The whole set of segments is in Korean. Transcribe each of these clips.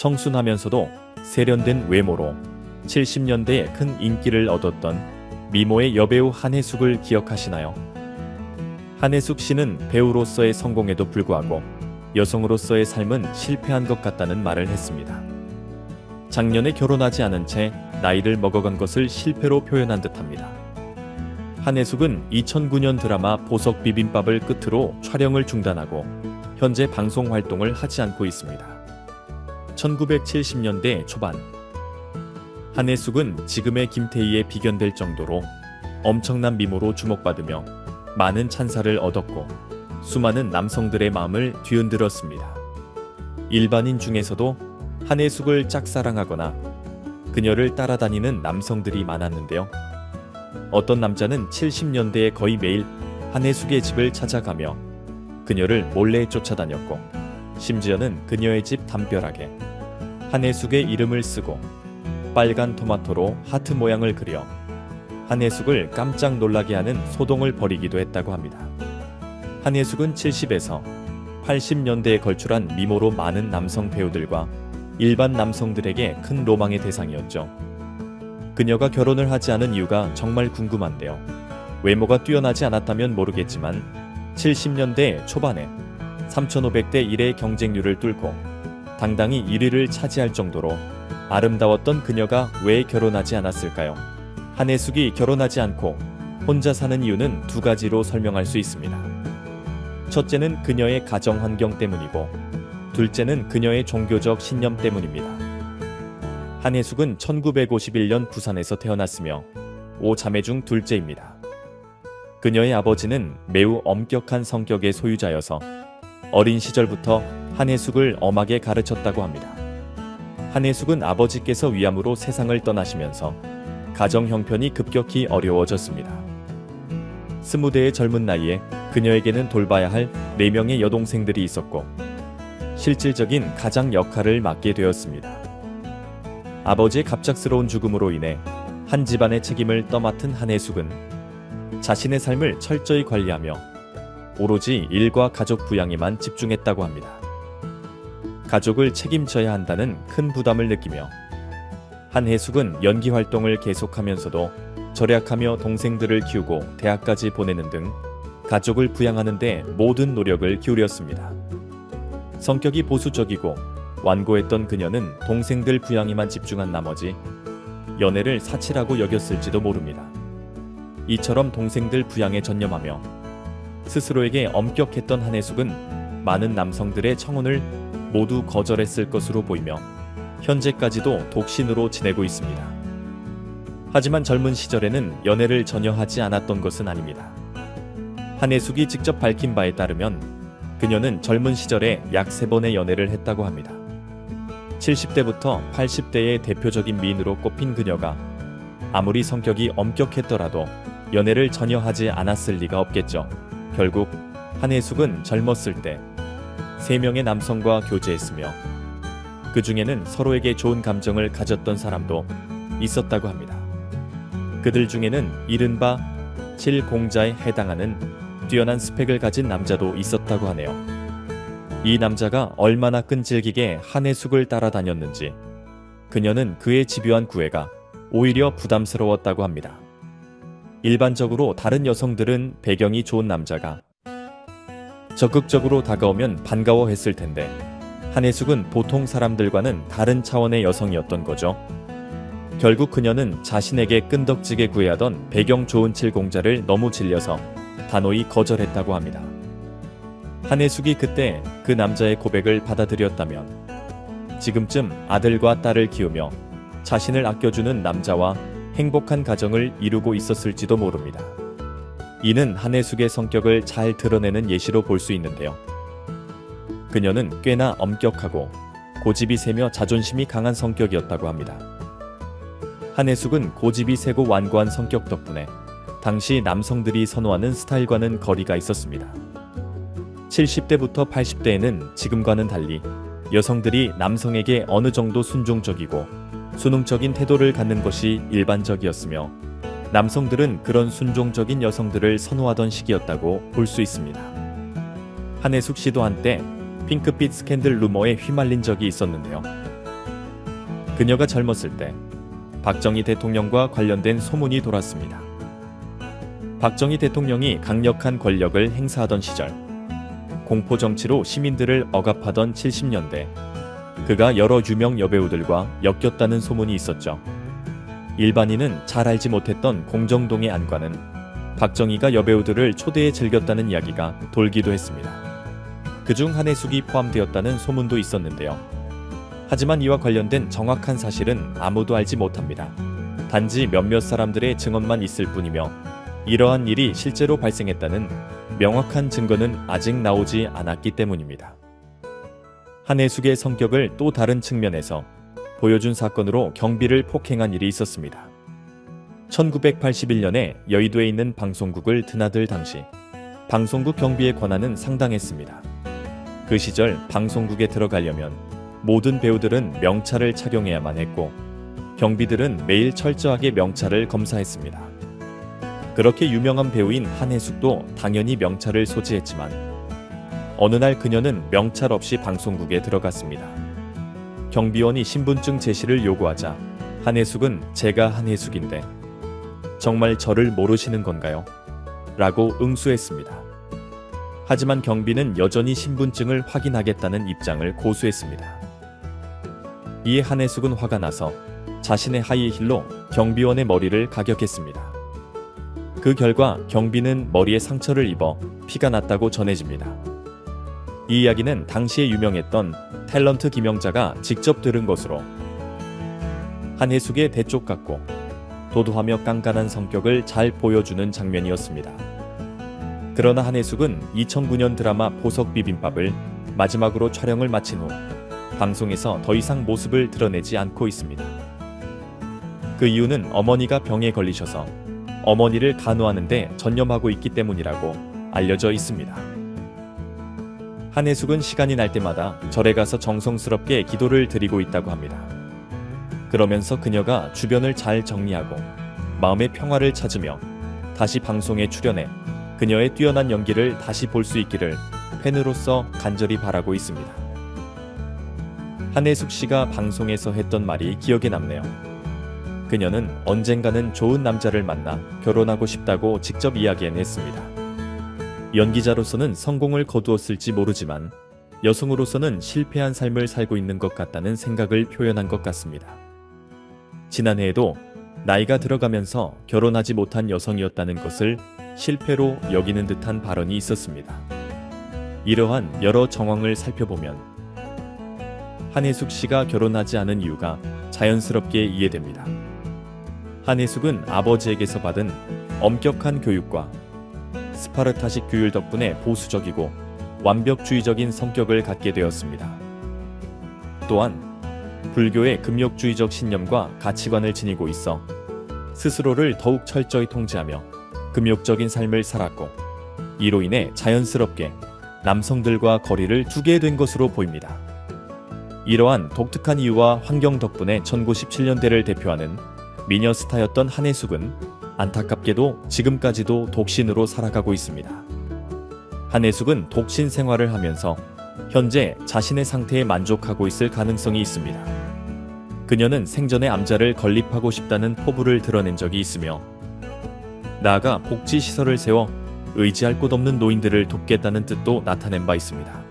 청순하면서도 세련된 외모로 70년대에 큰 인기를 얻었던 미모의 여배우 한혜숙을 기억하시나요? 한혜숙 씨는 배우로서의 성공에도 불구하고 여성으로서의 삶은 실패한 것 같다는 말을 했습니다. 작년에 결혼하지 않은 채 나이를 먹어간 것을 실패로 표현한 듯합니다. 한혜숙은 2009년 드라마 보석 비빔밥을 끝으로 촬영을 중단하고 현재 방송 활동을 하지 않고 있습니다. 1970년대 초반 한혜숙은 지금의 김태희에 비견될 정도로 엄청난 미모로 주목받으며 많은 찬사를 얻었고 수많은 남성들의 마음을 뒤흔들었습니다. 일반인 중에서도 한혜숙을 짝사랑하거나 그녀를 따라다니는 남성들이 많았는데요. 어떤 남자는 70년대에 거의 매일 한혜숙의 집을 찾아가며 그녀를 몰래 쫓아다녔고 심지어는 그녀의 집 담벼락에 한혜숙의 이름을 쓰고 빨간 토마토로 하트 모양을 그려 한혜숙을 깜짝 놀라게 하는 소동을 벌이기도 했다고 합니다. 한혜숙은 70에서 80년대에 걸출한 미모로 많은 남성 배우들과 일반 남성들에게 큰 로망의 대상이었죠. 그녀가 결혼을 하지 않은 이유가 정말 궁금한데요. 외모가 뛰어나지 않았다면 모르겠지만 70년대 초반에 3,500대 1의 경쟁률을 뚫고 당당히 1위를 차지할 정도로 아름다웠던 그녀가 왜 결혼하지 않았을까요? 한혜숙이 결혼하지 않고 혼자 사는 이유는 두 가지로 설명할 수 있습니다. 첫째는 그녀의 가정 환경 때문이고, 둘째는 그녀의 종교적 신념 때문입니다. 한혜숙은 1951년 부산에서 태어났으며 5자매 중 둘째입니다. 그녀의 아버지는 매우 엄격한 성격의 소유자여서 어린 시절부터 한혜숙을 엄하게 가르쳤다고 합니다. 한혜숙은 아버지께서 위암으로 세상을 떠나시면서 가정 형편이 급격히 어려워졌습니다. 스무 대의 젊은 나이에 그녀에게는 돌봐야 할 네명의 여동생들이 있었고 실질적인 가장 역할을 맡게 되었습니다. 아버지의 갑작스러운 죽음으로 인해 한 집안의 책임을 떠맡은 한혜숙은 자신의 삶을 철저히 관리하며 오로지 일과 가족 부양에만 집중했다고 합니다. 가족을 책임져야 한다는 큰 부담을 느끼며 한혜숙은 연기 활동을 계속하면서도 절약하며 동생들을 키우고 대학까지 보내는 등 가족을 부양하는데 모든 노력을 기울였습니다. 성격이 보수적이고 완고했던 그녀는 동생들 부양에만 집중한 나머지 연애를 사치라고 여겼을지도 모릅니다. 이처럼 동생들 부양에 전념하며 스스로에게 엄격했던 한혜숙은 많은 남성들의 청혼을 모두 거절했을 것으로 보이며 현재까지도 독신으로 지내고 있습니다. 하지만 젊은 시절에는 연애를 전혀 하지 않았던 것은 아닙니다. 한혜숙이 직접 밝힌 바에 따르면 그녀는 젊은 시절에 약 3번의 연애를 했다고 합니다. 70대부터 80대의 대표적인 미인으로 꼽힌 그녀가 아무리 성격이 엄격했더라도 연애를 전혀 하지 않았을 리가 없겠죠. 결국 한혜숙은 젊었을 때 3명의 남성과 교제했으며 그 중에는 서로에게 좋은 감정을 가졌던 사람도 있었다고 합니다. 그들 중에는 이른바 7공자에 해당하는 뛰어난 스펙을 가진 남자도 있었다고 하네요. 이 남자가 얼마나 끈질기게 한혜숙을 따라다녔는지 그녀는 그의 집요한 구애가 오히려 부담스러웠다고 합니다. 일반적으로 다른 여성들은 배경이 좋은 남자가 적극적으로 다가오면 반가워했을 텐데 한혜숙은 보통 사람들과는 다른 차원의 여성이었던 거죠. 결국 그녀는 자신에게 끈덕지게 구애하던 배경 좋은 칠공자를 너무 질려서 단호히 거절했다고 합니다. 한혜숙이 그때 그 남자의 고백을 받아들였다면 지금쯤 아들과 딸을 키우며 자신을 아껴주는 남자와 행복한 가정을 이루고 있었을지도 모릅니다. 이는 한혜숙의 성격을 잘 드러내는 예시로 볼 수 있는데요. 그녀는 꽤나 엄격하고 고집이 세며 자존심이 강한 성격이었다고 합니다. 한혜숙은 고집이 세고 완고한 성격 덕분에 당시 남성들이 선호하는 스타일과는 거리가 있었습니다. 70대부터 80대에는 지금과는 달리 여성들이 남성에게 어느 정도 순종적이고 수능적인 태도를 갖는 것이 일반적이었으며 남성들은 그런 순종적인 여성들을 선호하던 시기였다고 볼 수 있습니다. 한혜숙 씨도 한때 핑크빛 스캔들 루머에 휘말린 적이 있었는데요. 그녀가 젊었을 때 박정희 대통령과 관련된 소문이 돌았습니다. 박정희 대통령이 강력한 권력을 행사하던 시절 공포 정치로 시민들을 억압하던 70년대 그가 여러 유명 여배우들과 엮였다는 소문이 있었죠. 일반인은 잘 알지 못했던 공정동의 안과는 박정희가 여배우들을 초대해 즐겼다는 이야기가 돌기도 했습니다. 그중 한혜숙이 포함되었다는 소문도 있었는데요. 하지만 이와 관련된 정확한 사실은 아무도 알지 못합니다. 단지 몇몇 사람들의 증언만 있을 뿐이며 이러한 일이 실제로 발생했다는 명확한 증거는 아직 나오지 않았기 때문입니다. 한혜숙의 성격을 또 다른 측면에서 보여준 사건으로 경비를 폭행한 일이 있었습니다. 1981년에 여의도에 있는 방송국을 드나들 당시 방송국 경비의 권한은 상당했습니다. 그 시절 방송국에 들어가려면 모든 배우들은 명찰을 착용해야만 했고 경비들은 매일 철저하게 명찰을 검사했습니다. 그렇게 유명한 배우인 한혜숙도 당연히 명찰을 소지했지만 어느 날 그녀는 명찰 없이 방송국에 들어갔습니다. 경비원이 신분증 제시를 요구하자 한혜숙은 제가 한혜숙인데 정말 저를 모르시는 건가요? 라고 응수했습니다. 하지만 경비는 여전히 신분증을 확인하겠다는 입장을 고수했습니다. 이에 한혜숙은 화가 나서 자신의 하이힐로 경비원의 머리를 가격했습니다. 그 결과 경비는 머리에 상처를 입어 피가 났다고 전해집니다. 이 이야기는 당시에 유명했던 탤런트 김영자가 직접 들은 것으로 한혜숙의 대쪽 같고 도도하며 깐깐한 성격을 잘 보여주는 장면이었습니다. 그러나 한혜숙은 2009년 드라마 보석 비빔밥을 마지막으로 촬영을 마친 후 방송에서 더 이상 모습을 드러내지 않고 있습니다. 그 이유는 어머니가 병에 걸리셔서 어머니를 간호하는데 전념하고 있기 때문이라고 알려져 있습니다. 한혜숙은 시간이 날 때마다 절에 가서 정성스럽게 기도를 드리고 있다고 합니다. 그러면서 그녀가 주변을 잘 정리하고 마음의 평화를 찾으며 다시 방송에 출연해 그녀의 뛰어난 연기를 다시 볼 수 있기를 팬으로서 간절히 바라고 있습니다. 한혜숙 씨가 방송에서 했던 말이 기억에 남네요. 그녀는 언젠가는 좋은 남자를 만나 결혼하고 싶다고 직접 이야기해냈습니다. 연기자로서는 성공을 거두었을지 모르지만 여성으로서는 실패한 삶을 살고 있는 것 같다는 생각을 표현한 것 같습니다. 지난해에도 나이가 들어가면서 결혼하지 못한 여성이었다는 것을 실패로 여기는 듯한 발언이 있었습니다. 이러한 여러 정황을 살펴보면 한혜숙 씨가 결혼하지 않은 이유가 자연스럽게 이해됩니다. 한혜숙은 아버지에게서 받은 엄격한 교육과 스파르타식 규율 덕분에 보수적이고 완벽주의적인 성격을 갖게 되었습니다. 또한 불교의 금욕주의적 신념과 가치관을 지니고 있어 스스로를 더욱 철저히 통제하며 금욕적인 삶을 살았고 이로 인해 자연스럽게 남성들과 거리를 두게 된 것으로 보입니다. 이러한 독특한 이유와 환경 덕분에 1917년대를 대표하는 미녀 스타였던 한혜숙은 안타깝게도 지금까지도 독신으로 살아가고 있습니다. 한혜숙은 독신 생활을 하면서 현재 자신의 상태에 만족하고 있을 가능성이 있습니다. 그녀는 생전에 암자를 건립하고 싶다는 포부를 드러낸 적이 있으며 나아가 복지시설을 세워 의지할 곳 없는 노인들을 돕겠다는 뜻도 나타낸 바 있습니다.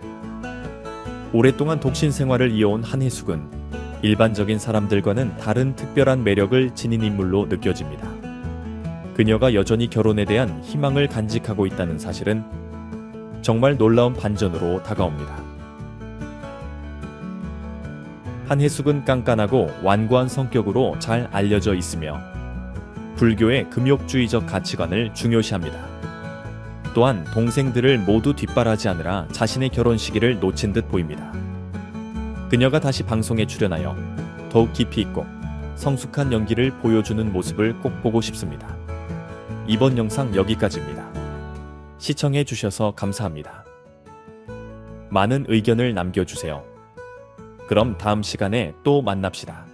오랫동안 독신 생활을 이어온 한혜숙은 일반적인 사람들과는 다른 특별한 매력을 지닌 인물로 느껴집니다. 그녀가 여전히 결혼에 대한 희망을 간직하고 있다는 사실은 정말 놀라운 반전으로 다가옵니다. 한혜숙은 깐깐하고 완고한 성격으로 잘 알려져 있으며 불교의 금욕주의적 가치관을 중요시합니다. 또한 동생들을 모두 뒷바라지 하느라 자신의 결혼 시기를 놓친 듯 보입니다. 그녀가 다시 방송에 출연하여 더욱 깊이 있고 성숙한 연기를 보여주는 모습을 꼭 보고 싶습니다. 이번 영상 여기까지입니다. 시청해 주셔서 감사합니다. 많은 의견을 남겨주세요. 그럼 다음 시간에 또 만납시다.